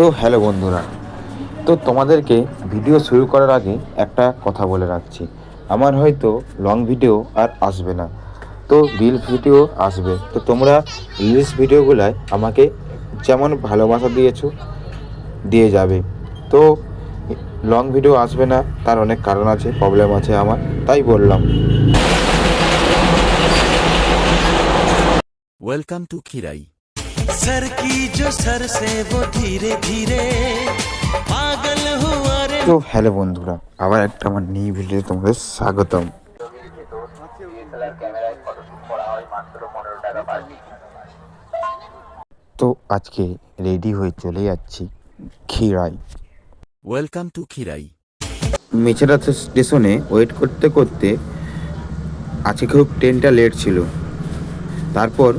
So hello বন্ধুরা। তো তোমাদেরকে ভিডিও শুরু করার আগে একটা কথা বলে রাখছি। আমার হয়তো লং ভিডিও আর আসবে না। তো রিল ভিডিও আসবে। তো তোমরা রিলস ভিডিওগুলোয় আমাকে যেমন ভালোবাসা দিয়েছ, দিয়ে যাবে। তো লং ভিডিও আসবে না, তার অনেক কারণ আছে প্রবলেম আছে আমার, তাই বললাম। ওয়েলকাম টু খিরাই सर की जो सर से वो धीरे धीरे पागल हुआ रे তো হ্যালো বন্ধুরা আবার একটা আমার নিউ ভিডিও তোমাদের স্বাগতম তো আজকে রেডি হয়ে চলে যাচ্ছি খিরাই वेलकम टू खिराई মেছেরা স্টেশনে ওয়েট করতে করতে আজকে খুব ট্রেনটা লেট ছিল তারপর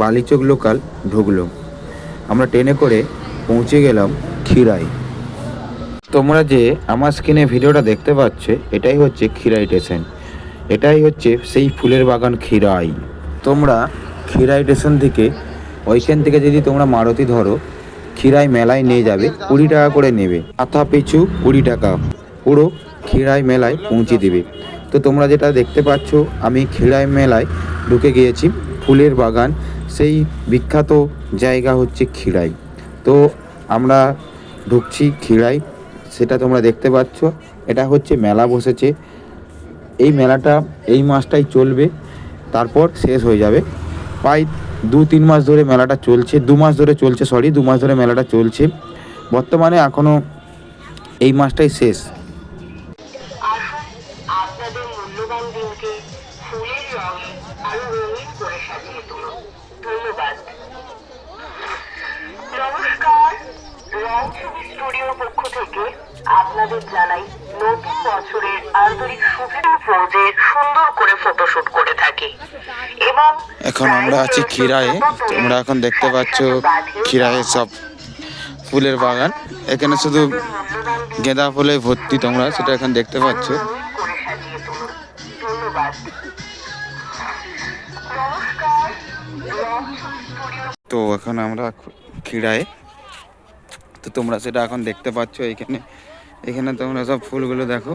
বালিচক লোকাল ঢুকলো আমরা ট্রেনে করে পৌঁছে গেলাম খিরাই তোমরা যে আমার স্ক্রিনে ভিডিওটা দেখতে পাচ্ছ, এটাই হচ্ছে খিরাই স্টেশন। এটাই হচ্ছে সেই ফুলের বাগান খিরাই তোমরা খিরাই স্টেশন থেকে ওইখান থেকে যদি তোমরা মারুতি ধরো খিরাই মেলায় নিয়ে যাবে, কুড়ি টাকা করে নেবে। মাথা পিছু কুড়ি টাকা পুরো খিরাই মেলায় পৌঁছে দেবে। তো তোমরা যেটা দেখতে পাচ্ছ, আমি খিরাই মেলায় ঢুকে গিয়েছি ফুলের বাগান সেই বিখ্যাত জায়গা হচ্ছে খিরাই তো আমরা ঢুকছি খিরাই সেটা তোমরা দেখতে পাচ্ছ। এটা হচ্ছে মেলা বসেছে। এই মেলাটা এই মাসটাই চলবে, তারপর শেষ হয়ে যাবে। প্রায় দু তিন মাস ধরে মেলাটা চলছে, দু মাস ধরে চলছে সরি দু মাস ধরে মেলাটা চলছে। বর্তমানে এখনও এই মাসটাই শেষ। মূল্যবান দিনকে ফুলের রঙে আরও রঙিন করে সাজিয়ে ধন্যবাদ। নমস্কার রং ছবি স্টুডিওর পক্ষ থেকে আপনাদের জানাই নতুন বছরের আন্তরিক শুভেচ্ছা ফ্লোজে সুন্দর করে ফটোশুট করে থাকি। এবং এখন আমরা আছি খিরায়ে। তোমরা এখন দেখতে পাচ্ছ খিরায়ে সব ফুলের বাগান। এখানে শুধু গেঁদা ফুলে ভর্তি তোমরা সেটা এখন দেখতে পাচ্ছ। ধন্যবাদ। তো এখন আমরা খিরায়ে তো তোমরা সেটা এখন দেখতে পাচ্ছ এখানে। এখানে তোমরা সব ফুলগুলো দেখো।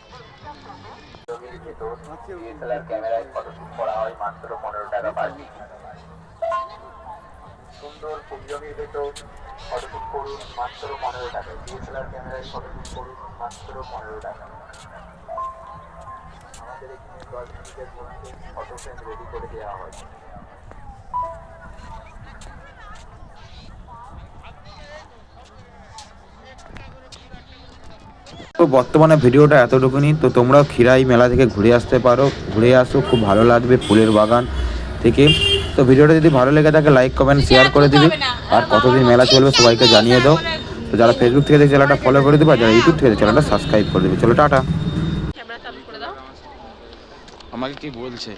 সুন্দর ফুলজমির ভেতর ফটোশুট করুন মাত্র পনেরো টাকা ডিএসএলআর ক্যামেরায় ফটোশুট করুন মাত্র পনেরো টাকা আমাদের এখানে দশ মিনিটের মধ্যে ফটো ফ্রেম রেডি করে দেওয়া হয়। তো বর্তমানে ভিডিওটা এতটুকুনি। তো তোমরা খিরাই মেলা থেকে ঘুরে আসতে পারো। ঘুরে আসো খুব ভালো লাগবে ফুলের বাগান থেকে। তো ভিডিওটা যদি ভালো লেগে থাকে লাইক কমেন্ট শেয়ার করে দিবি। আর কতদিন মেলা চলবে সবাইকে জানিয়ে দাও। তো যারা ফেসবুক থেকে দেখছে চ্যানেলটা ফলো করে দেবে। আর যারা ইউটিউব থেকে চ্যানেলটা সাবস্ক্রাইব করে দেবে। চলো টাটা। আমাকে কি বলছে?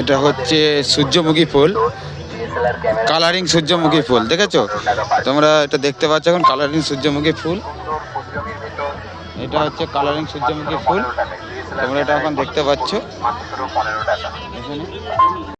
এটা হচ্ছে সূর্যমুখী ফুল। কালারিং সূর্যমুখী ফুল, দেখেছ? তোমরা এটা দেখতে পাচ্ছ এখন কালারিং সূর্যমুখী ফুল। এটা হচ্ছে কালারিং সূর্যমুখী ফুল। তোমরা এটা এখন দেখতে পাচ্ছ। এখানে।